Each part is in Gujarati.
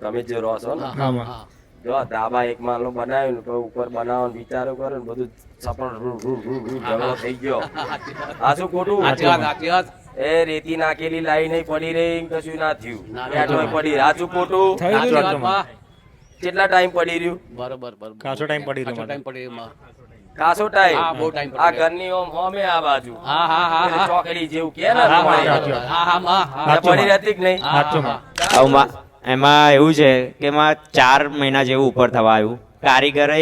તમે જે રહો છો ને. જો ધાબા એક માળનું બનાવ્યું ને ઉપર બનાવવાનો વિચારો કરો ને બધું સપન રૂ રૂ રૂ રૂ ઝઘડો થઈ ગયો. આ શું ખોટું એ રેતી નાખેલી લાઈ નહીં પડી રહી કશું ના થયું. ના, પડી શું ખોટું. કેટલા ટાઈમ પડી રહ્યું? બરોબર બરોબર. કાચો પડી રહ્યો ટાઈમ પડી રહ્યો કાસો ટાઈમ? બહુ આ ઘરની ઓમ હોમે આ બાજુ. હા હા હા ચોકડી જેવું કે ને પડી રહેતી કે નહીં. આવું મા- એમાં એવું છે કે એમાં ચાર મહિના જેવું ઉપર થવા આવ્યું. કારીગરે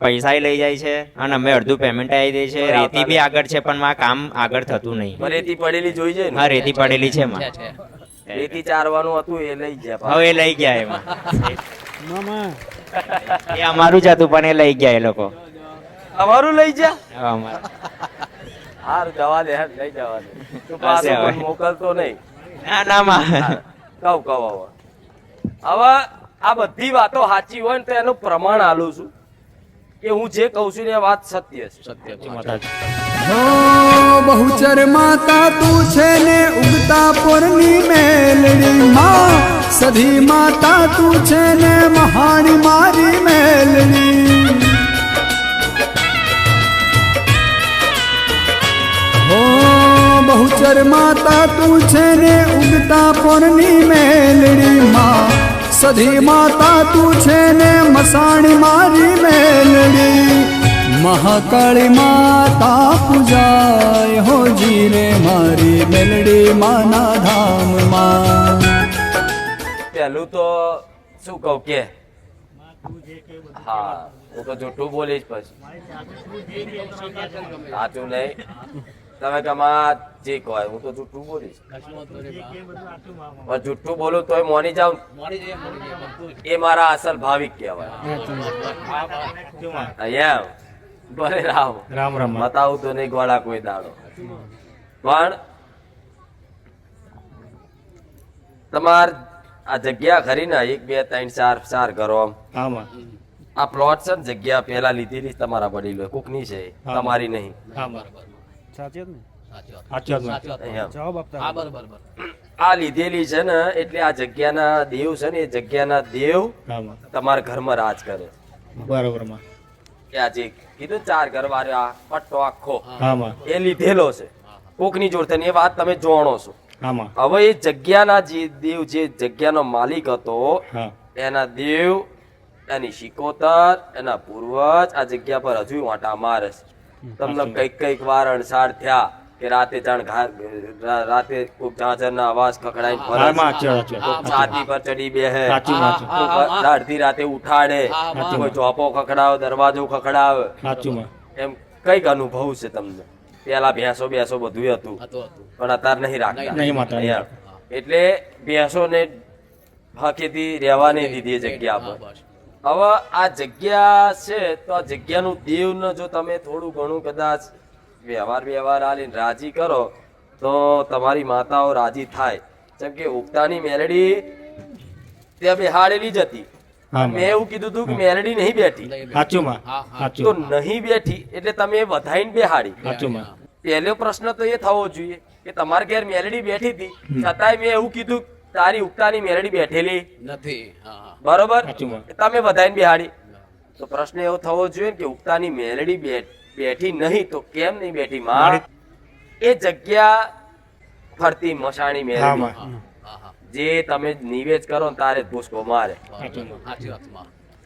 પૈસા લઈ જાય છે અને અમે અડધું પેમેન્ટ આવી દે છે. રેતી બી આગળ છે પણ માં કામ આગળ થતું નહીં. પણ રેતી પડેલી જોઈ છે હા રેતી પડેલી છે માં. રેતી ચારવાનું હતું એ લઈ ગયા હવે એ લઈ ગયા એમાં. એ અમારું જ હતું પણ એ લઈ ગયા એ લોકો. અમારું લઈ જા. હાર જવા દે લઈ જવા દે. તું પાછો હવે. મોકલતો નહીં. ના ના માં. કહું કહું હવે આ બધી વાતો સાચી હોય ને તો એનું પ્રમાણ આલું છું કે હું જે કહું છું ને એ વાત સત્ય છે. સત્ય છે. બહુચર માતા તું છે ને ઉગતા પોરની મેલડી. માં સધી માતા તું છે ને મહાણી મારી મેલડી. હો બહુચર માતા તું છે ને ઉગતા પોરની મેલડી. માં સધી માતા તું છે ને મસાણી મારી મેલડી. મહાકાળી માતા પૂજાય હો જીરે મારી મેલડી માના ધામમાં. પહેલું તો શું કહું કે? હા, હું તો જૂઠું બોલીશ પછી. સાચું નહીં? તમે તમારા જે કહો હું તો જુઠ્ઠું બોલીશ. પણ જુઠ્ઠું બોલું તોય મોની જાઉં. એ મારા અસલ ભાવિક કહેવાય. એમ. ભલે રામ રામ રામ. બતાવું તો નહીં ગોળા કોઈ દાડો. પણ તમાર આ જગ્યા ખરી ને એક બે ત્રણ ચાર ચાર ઘરો આમ. આ પ્લોટ છે ને જગ્યા પેલા લીધેલી તમારા વડીલો કોકની છે? તમારી નહીં. હા માં. બરોબર. સાચી ને? સાચી વાત. સાચી વાતમાં. સાચી વાત. અહીંયા જવાબ આપતા હા, બરોબર, બરોબર. આ લીધેલી છે ને એટલે આ જગ્યાના દેવ છે ને એ જગ્યાના દેવ તમારા ઘરમાં રાજ કરે બરાબરમાં. કે આ કીધું ચાર ઘર વાળો પટ્ટો આખો એ લીધેલો છે કોકની જોડે એ વાત તમે જોણો છો હવે એ જગ્યાના જે દેવ જે જગ્યાનો માલિક હતો એના દેવ એની શિકોતર એના પૂર્વજ આ જગ્યા પર હજુ વાંટા મારે છે તમને કંઈક કંઈક વાર અણસાર થયા કે રાતે જાણ રાતે કોક ઝાંઝરના અવાજ. કોક છાતી પર ચડી બેહે. અડધી રાતે ઉઠાડે. કોઈ ચોપો ખખડાવે દરવાજો ખખડાવે. એમ કંઈક અનુભવ છે તમને. પેલા ભેંસો બેસો બધું હતું. પણ અત્યારે નહીં રાખતા. એટલે ભેંસોને હકેથી રહેવા નહીં દીધી જગ્યા પર. હવે આ જગ્યા છે તો આ જગ્યાનું દેવને જો તમે થોડું ઘણું કદાચ વ્યવહાર વ્યવહાર આલીને રાજી કરો તો તમારી માતાઓ રાજી થાય જેમ કે ઉગતાની મેલડી ત્યાં બેહાડેલી જ હતી મેં એવું કીધું હતું કે મેલડી નહીં બેઠી લઈ લે. સાચું માં. હા, હા. તો. નહીં બેઠી એટલે તમે વધાઈને બેહાડી સાચું પહેલો પ્રશ્ન તો એ થવો જોઈએ કે તમારે ઘેર મેલડી બેઠી હતી છતાંય મેં એવું કીધું તારી ઉગતાની મેરડી બેઠેલી નથી. બરોબર તમે બધાને બિહાડી તો પ્રશ્ન એવો થવો જોઈએ કે ઉગતાની મેરડી બેઠી નહીં તો કેમ નહીં બેઠી માં એ જગ્યા ફરતી મસાણી હા મેલડી માં. હા, હા. જે તમે નિવેદ કરો ને તારે ભૂસકો મારે.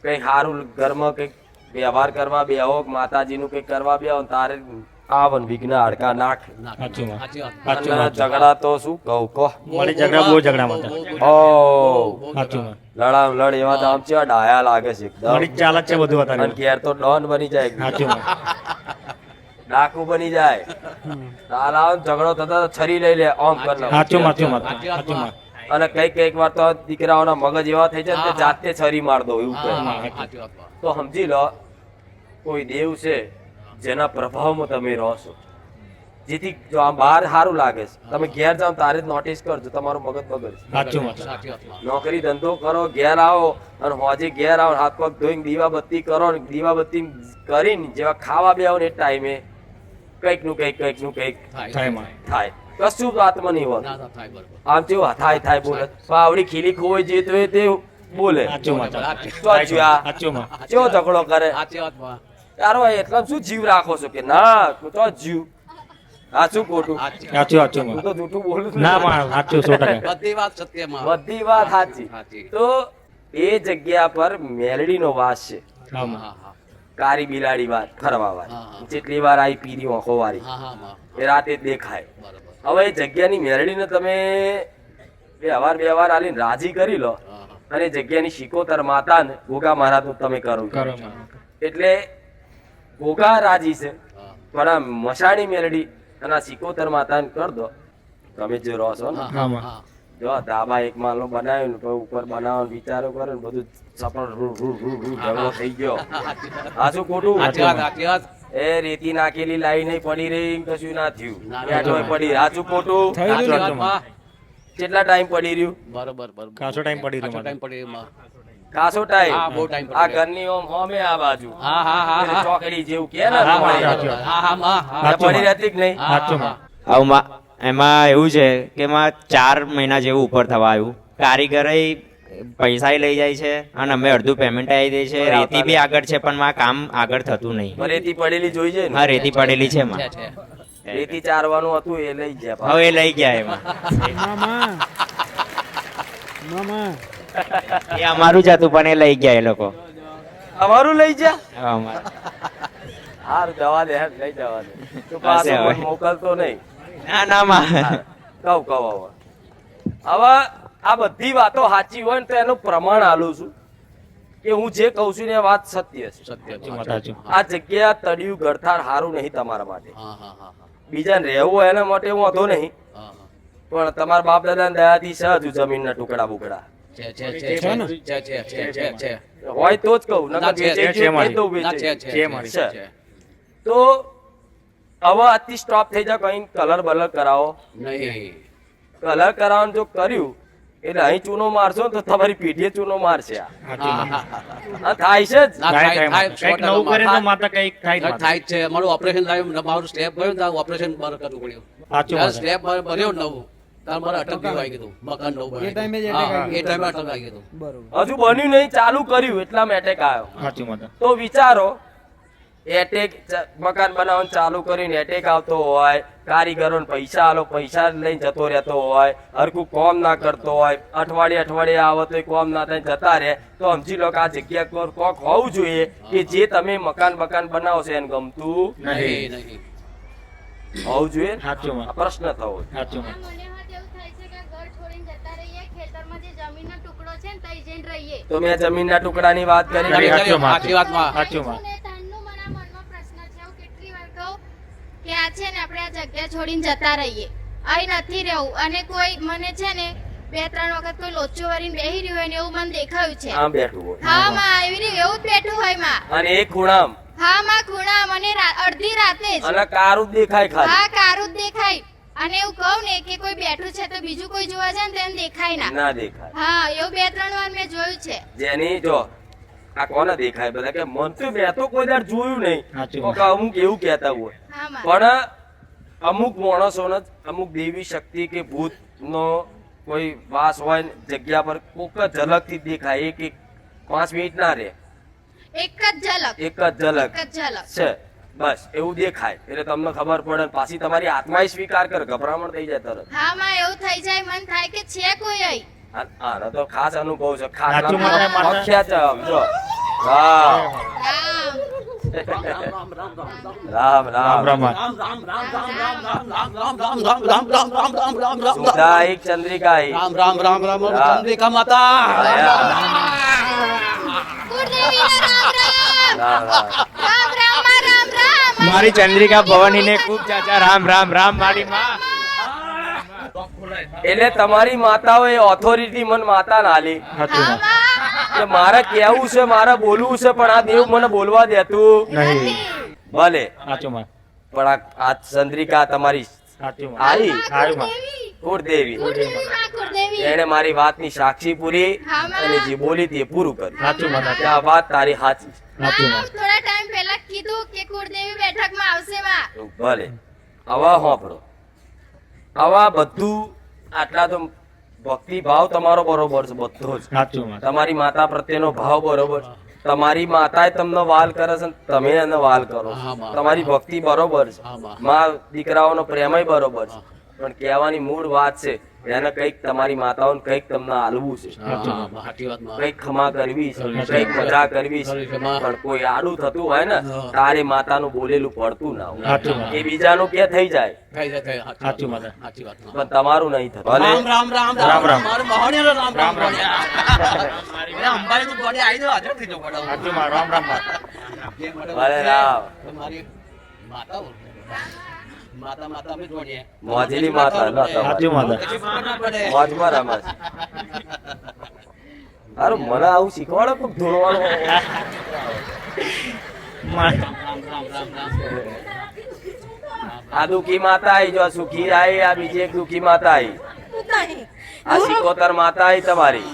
કઈ સારું ઘરમાં કઈ વ્યવહાર કરવા બે આવો માતાજીનું કઈ કરવા બે આવો તારે આવન વિઘ્ન હાડકા નાખ. ઝઘડા તો શું? કહું કહો. મારી ઝઘડા બહુ ઝઘડા માતા. ઓ લડામ લડ એવા તો આમ ચેવા ડાયા લાગે છે. એકદમ. મારી છે બધું અને અત્યારે. ઘેર તો ડોન બની જાય. સાચું ડાકુ બની જાય. તારા ઝઘડો થતા છરી લઈ લે ઓમ કર. સાચું સાચું માં. સાચી અને કંઈક કંઈક વાર તો દીકરાઓના મગજ એવા થઈ જાય જાતે છરી માર દો એવું. તો સમજી લો કોઈ દેવ છે જેના પ્રભાવમાં તમે રહો છો. જેથી જો આ બહાર સારું લાગે છે તમે ઘેર જાઓ તારે જ નોટિસ કરજો તમારું મગજ બગડશે. નોકરી ધંધો કરો ઘેર આવો અને હોજે ઘેર આવો હાથ પગ ધોઈને દીવા બત્તી કરો ને દીવા બત્તી કરીને જેવા ખાવા બેહો ને એ ટાઈમે કંઈકનું કંઈક કંઈકનું કંઈક થાય. કશું વાતમાં નહીં હોતું. આમ કેવું થાય થાય બોલે. પાવડી ખીલી ખોવાઈ જઈએ તો એ તે બોલે. સાચું માતા સાચી તો જ્યાં સાચું માં કેવો ઝઘડો કરે. સાચી વાતમાં તારો એટલા શું જીવ રાખો છો કે ના તું તો જીવ. સાચું ખોટું? સાચું સાચું હું તો જૂઠું બોલું ના પણ સાચું સો ટકા. બધી વાત સત્યમાં બધી વાત સાચી. તો એ જગ્યા પર મેલડીનો વાસ છે. હા માં હા હા. કારી બિલાડી વાત ફરવા વાત જેટલી વાર આવી પીરી ઓખો વાળી હા હા માં એ રાતે દેખાય. હવે એ જગ્યાની મેલડીને તમે વ્યવહાર વ્યવહાર આલીને રાજી કરી લો. અને જગ્યાની શિકોતર માતાને ભોગા મારા તો તમે કરો એટલે ભોગા રાજી છે. પણ આ મશાણી મેલડી અને આ સિકોતર માતાને કર દો. તમે જે રહો છો ને? હા માં હા જો ધાબા એક માલો બનાવ્યું ને પછી ઉપર બનાવવાનો વિચારો કરે ને બધું સફળ રૂ રૂ રૂ રૂ ઝઘડો થઈ ગયો. આ શું ખોટું? એ રેતી નાખેલી લાઈ નહીં પડી રહી કશું ના થયું. પડી આ શું ખોટું? કેટલા ટાઈમ પડી રહ્યું? બરોબર બરોબર. ખાસો ટાઈમ પડી રહ્યો ટાઈમ પડી રહ્યો ખાસો ટાઈમ. હા, બહુ ટાઈમ આ ઘરની ઓમ હોમે આ બાજુ. હા હા હા ચોકડી જેવું કે ને હા. હા હા. પડી રહેતી કે નહીં. આવું એમાં એવું છે કે એમાં ચાર મહિના જેવું ઉપર થવા આવ્યું. કારીગરે પૈસા લઈ જાય છે અને અમે અડધું પેમેન્ટ આવી દે છે. રેતી બી આગળ છે પણ માં કામ આગળ થતું નહીં. રેતી પડેલી જોઈ છે હા રેતી પડેલી છે છે માં રેતી ચારવાનું હતું એ લઈ ગયા હવે એ લઈ ગયા એમાં. મામા. મામા. એ અમારું જ હતું પણ એ લઈ ગયા એ લોકો. અમારું લઈ જા હાર જવા દે હેડ, લઈ જવા દે. તું પાસે મોકલતો નહીં. ના ના માં. કહું કહું હવે. હવે આ બધી વાતો સાચી હોય ને તો એનું પ્રમાણ આલું છું. કે હું જે કહું છું ને એ વાત સત્ય છે. સત્ય આ જગ્યા તળિયું ગળથાર સારું નહીં તમારા માટે. હા હા હા હા. બીજાને રહેવું હોય એના માટે વાંધો નહીં. હા હા. પણ તમારા બાપ દાદા દયાથી સહજ જમીનના ટુકડા બુકડા. છે છે છે છે છે છે છે છે છે. હોય તો જ કહું નકર છે છે છે છે. તો હવે અતિ સ્ટોપ થઈ જાય કઈ કલર બલર કરાવો. નહીં. કલર કરાવવાનું જો કર્યું એટલે અહીં ચૂનો મારશો તો તમારી પેઢીએ ચૂનો મારશે આ. થાય છે જ. થાય છે. મારું ઓપરેશન થાય મારું સ્ટેપ ગયું ને ઓપરેશન કરવું પડ્યું. સ્ટેપ ભર્યો નવું. ત્યારે મારા અટક આવી ગયું. મકાન નવું બનાવ્યું. એ ટાઈમે જ એ ટાઈમે અટક આવી ગયું. બરોબર. હજુ બન્યું નહીં ચાલુ કર્યું એટલામાં એટેક આવ્યો. સાચી વાત તો વિચારો એટેક મકાન બનાવવાનું ચાલુ કરીને એટેક આવતો હોય કારીગરોને પૈસા આલો પૈસા લઈને જતો રહેતો હોય હરકું કોમ ના કરતો હોય અઠવાડિયે અઠવાડિયે આવો તો કોમ ના થાય જતા રહે તો સમજી લો કે આ જગ્યા પર કોક હોવું જોઈએ કે જે તમે મકાન બકાન બનાવો છો એને ગમતું નહીં નહીં. હોવું જોઈએ? માં પ્રશ્ન થવો સાચું માં મને હાથ એવું થાય છે કે ઘર છોડીને જતા રહીએ ખેતરમાં જે જમીનનો ટુકડો છે ને તઈ જઈને રહીએ તો મેં જમીનના ટુકડાની વાત કરી આખી કે સાચું માં. સાચી વાતમાં સાચું માં. ને તાનનું મારા મનમાં પ્રશ્ન છે હું કેટલી વાર કહું કે આ છે ને આપણે આ જગ્યા છોડીને જતા રહીએ. અહીં નથી રહેવું. અને કોઈ મને છે ને બે ત્રણ વખત કોઈ લોચો વાળીને બેહી રહ્યું હોય ને એવું મને દેખાયું છે. આમ બેઠું હોય. હા માં એવી રીતે એવું જ બેઠું હોયમાં. અને એ ખૂણામ. હા માં ખૂણા મને અડધી રાતે જ. અને કારું જ દેખાય ખાલી. હા કારું જ દેખાય. અને એવું કહું ને કે કોઈ બેઠું છે તો બીજું કોઈ જોવા જાય ને તો એમ દેખાય ના. ના દેખાય. હા એવું બે ત્રણ વાર મેં જોયું છે. જેની જો આ કોને દેખાય? બધા કે મન તો મેં તો કોઈ દાડ જોયું નહીં. કોક અમુક એવું કહેતા હોય. પણ અમુક માણસોને જ અમુક દેવી શક્તિ કે ભૂત નો કોઈ વાસ હોય જગ્યા પર કોક જ ઝલકથી દેખાય. એક એક પાંચ મિનિટ ના રહે. એક જ ઝલક. એક જ ઝલક. એક જ ઝલક. છે. બસ એવું દેખાય એટલે તમને ખબર પડે પાછી તમારી આત્માય સ્વીકાર કરે ગભરામણ થઈ જાય તરત હા માં એવું થઈ જાય મન થાય કે છે કોઈ અહીં આનો તો ખાસ અનુભવ છે ખાસ પ્રખ્યાત સમજો રામ રામ ચંદ્રિકા મારી ચંદ્રિકા ભવાની ને ખૂબ ચાચા રામ રામ રામ મારી માં. એટલે તમારી માતાઓ એ ઓથોરિટી મને માતા ના આલી સાચું હા માં માં કે મારે કેવું છે મારે બોલવું છે પણ આ દેવ મને બોલવા દેતું નહીં. ભલે. સાચું પણ આ ચંદ્રિકા તમારી સાચું આવી ગુરુદેવી કુળદેવી. એને મારી વાતની સાક્ષી પૂરી અને જે બોલી તે પૂરું કર્યું સાચું માં આ વાત. તારી સાચી થોડા ટાઈમ પહેલા કીધું કે ગુરુદેવી બેઠકમાં આવશે માં. ભલે. આવા હોપડો આવા બધું આટલા તો ભક્તિ ભાવ તમારો બરોબર છે બધો જ. તમારી માતા પ્રત્યેનો ભાવ બરોબર છે. તમારી માતાએ તમને વાલ કરે છે ને તમે એને વાલ કરો. તમારી ભક્તિ બરોબર છે. મા. માં દીકરાઓનો પ્રેમય બરોબર છે. પણ કહેવાની મૂળ વાત છે એને કંઈક તમારી માતાઓને કંઈક તમને આલવું છે હા, હા, બા, સાચી વાતમાં. કંઈક ખમા કરવી છે કંઈક મજા કરવી છે. પણ કોઈ આડું થતું હોય ને. તારે માતાનું બોલેલું પડતું ના હોય એ બીજાનું કે થઈ જાય. પણ તમારું નહીં થતું રામ રામ રામ રામ, રામ. રામ રામ રામ. રામ રામ રામ. તમારી માતા. સાચું માતા. મોજમાં રમે છે હારું મને આવું શીખવાડો કોક ધોળવાનું આ દુખી માતા આઈ જો આ સુખી આઈ આ બીજી એક દુખી માતા આઈ આ શીખોતર માતા આઈ તમારી.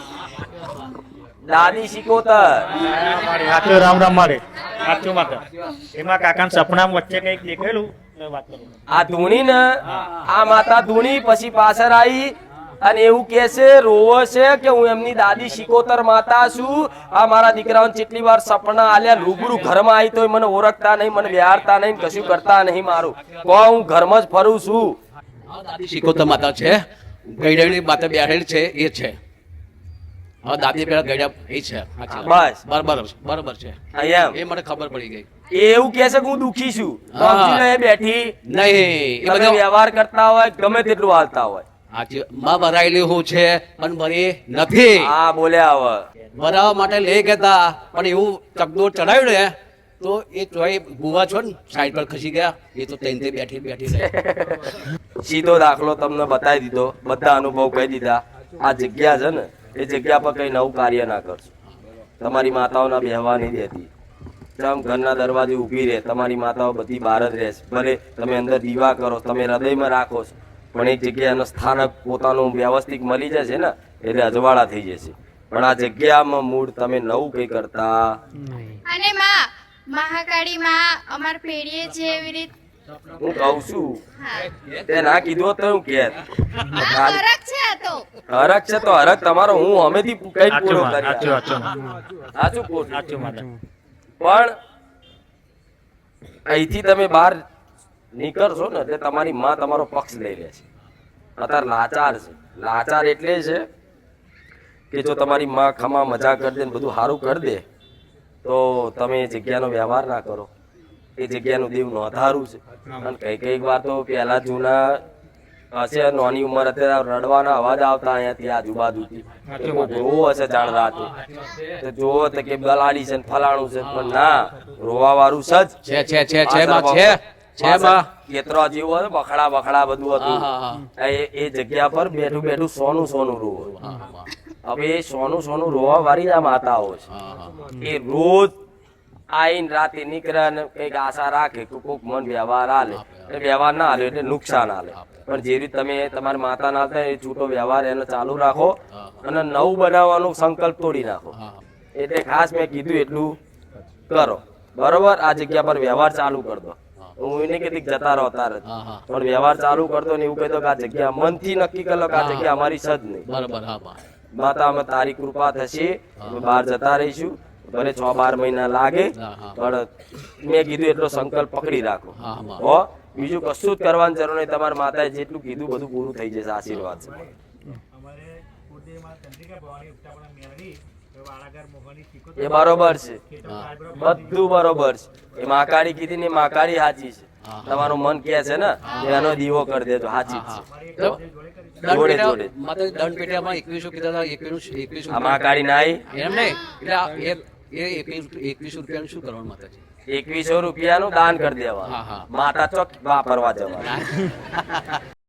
દાદી શીખોતર રામ રામ મારે સાચું માતા. એમાં કાકા સપના વચ્ચે કંઈક કરું આ ધૂણી ને આ માતા ધૂણી પછી પાછળ આવી અને એવું કે છે રોવો છે કે હું એમની દાદી શિકોતર માતા છું. આ મારા દીકરાઓને કેટલી વાર સપના આલ્યા રૂબરૂ ઘરમાં આવી તો મને ઓળખતા નહીં મને બિહારતા નહીં કશું કરતા નહીં મારું. કો હું ઘરમાં જ ફરું છું. દાદી શિકોતર માતા છે. ગઈડાની માતા બેહેલ છે એ છે. હા દાદી પેલા ગઈડા એ છે. બસ. બરાબર બરાબર છે. એ મને ખબર પડી ગઈ. એવું કે છે કે હું દુખી છું. બાપજી બેઠી. નહીં એ તમે વ્યવહાર કરતા હોય ગમે તેટલું હાલતા હોય. માં ભરાયેલી હું છે પણ ભરી નથી. હા બોલ્યા હવે ભરાવા માટે લઈ ગયા પણ એવું ચકડોળ ચડાવ્યું ને તો એ ચોય બુવા છો ને સાઈડ પર ખસી ગયા. એ તો તૈન તે બેઠી બેઠી રહે. સીધો દાખલો તમને બતાવી દીધો. બધા અનુભવ કહી દીધા. આ જગ્યા છે ને એ જગ્યા પર કઈ નવું કાર્ય ના કરશો. તમારી માતાઓના બેહવા નહીં દેતી. જેમ ઘરના દરવાજે ઊભી રહે તમારી માતાઓ બધી બહાર જ રહેશે ભલે તમે અંદર દીવા કરો તમે હૃદયમાં રાખો છો પણ એક જગ્યાનું સ્થાનક પોતાનું વ્યવસ્થિત મળી જશે ને એટલે અજવાળા થઈ જશે. પણ આ જગ્યામાં મૂળ તમે નવું કઈ કરતા અને માં મહાકાળી માં અમાર પેઢીએ જે એવી રીત હું કહું છું તે ના કીધું તો હું કે હરક છે તો. હરક છે તો હરક તમારો હું હમેથી કઈ પૂરો કરી સાચું સાચું સાચું સાચું માતા પણ અહીંથી તમે બહાર નીકળશો ને એટલે તમારી માં તમારો પક્ષ લઈ લે છે. અત્યારે લાચાર છે. લાચાર એટલે છે કે જો તમારી માં ખમા મજા કરી દે ને બધું સારું કરી દે, તો તમે જગ્યાનો વ્યવહાર ના કરો. એ જગ્યાનું દેવ નોંધારું છે. અને કઈ કંઈક વાર તો પહેલા જૂના હશે નોની ઉંમર અત્યારે રડવાના અવાજ આવતા અહીંયાથી આજુબાજુથી. રોવો હશે જાણ રાતે. તો જોવો તો કે બલાડી છે ફલાણું છે પણ ના રોવા વાળું સજ છે છે છે છે છે? છે માં કેતરો જેવું હતું બખડા બખડા બધું હતું. એ જગ્યા પર બેઠું બેઠું સોનું સોનું રોવો. હવે એ સોનું સોનું રોવા વાળી આ માતાઓ છે. એ રોજ આઈને રાતે નીકળે ને કંઈક આશા રાખે કે કોક મન વ્યવહાર આલે. એ વ્યવહાર ના હાલે એટલે નુકસાન આલે. પણ જે રીતે તમે તમારી માતા ના થાય એ છૂટો વ્યવહાર એનો ચાલુ રાખો અને નવું બનાવવાનો સંકલ્પ તોડી નાખો. એટલે ખાસ મેં કીધું એટલું કરો. બરોબર? આ જગ્યા પર વ્યવહાર ચાલુ કર દો. હું. એને કેટલીક જતા રહો તાર. પણ વ્યવહાર ચાલુ કરતો ને એવું કહી દો કે આ જગ્યા મનથી નક્કી કરો કે આ જગ્યા અમારી સજ નહીં. બરાબર માતા અમે તારી કૃપા થશે. બહાર જતા રહીશું. ભલે છ બાર મહિના લાગે. પણ મેં કીધું એટલો સંકલ્પ પકડી રાખો. હો? બીજું કશું જ કરવાની જરૂર નહીં. તમારા માતાએ જેટલું કીધું બધું પૂરું થઈ જશે આશીર્વાદ છે. એ બરોબર છે. બધું બરોબર છે. એ માકાળી કીધી ને માકાળી સાચી છે. તમારું મન કે છે ને એનો દીવો કરી દેજો. સાચી છે. જોડે, જોડે. દંડ પેટામાં એકવીસો કીધા હતા એકવીસ એકવીસ આ માકાળી નાઈ? એમ નહીં? એટલે એકવીસ રૂપિયાનું શું કરવાનું માતાજી? એકવીસો રૂપિયાનું દાન કરી દેવા. માતા ચોક વાપરવા જવા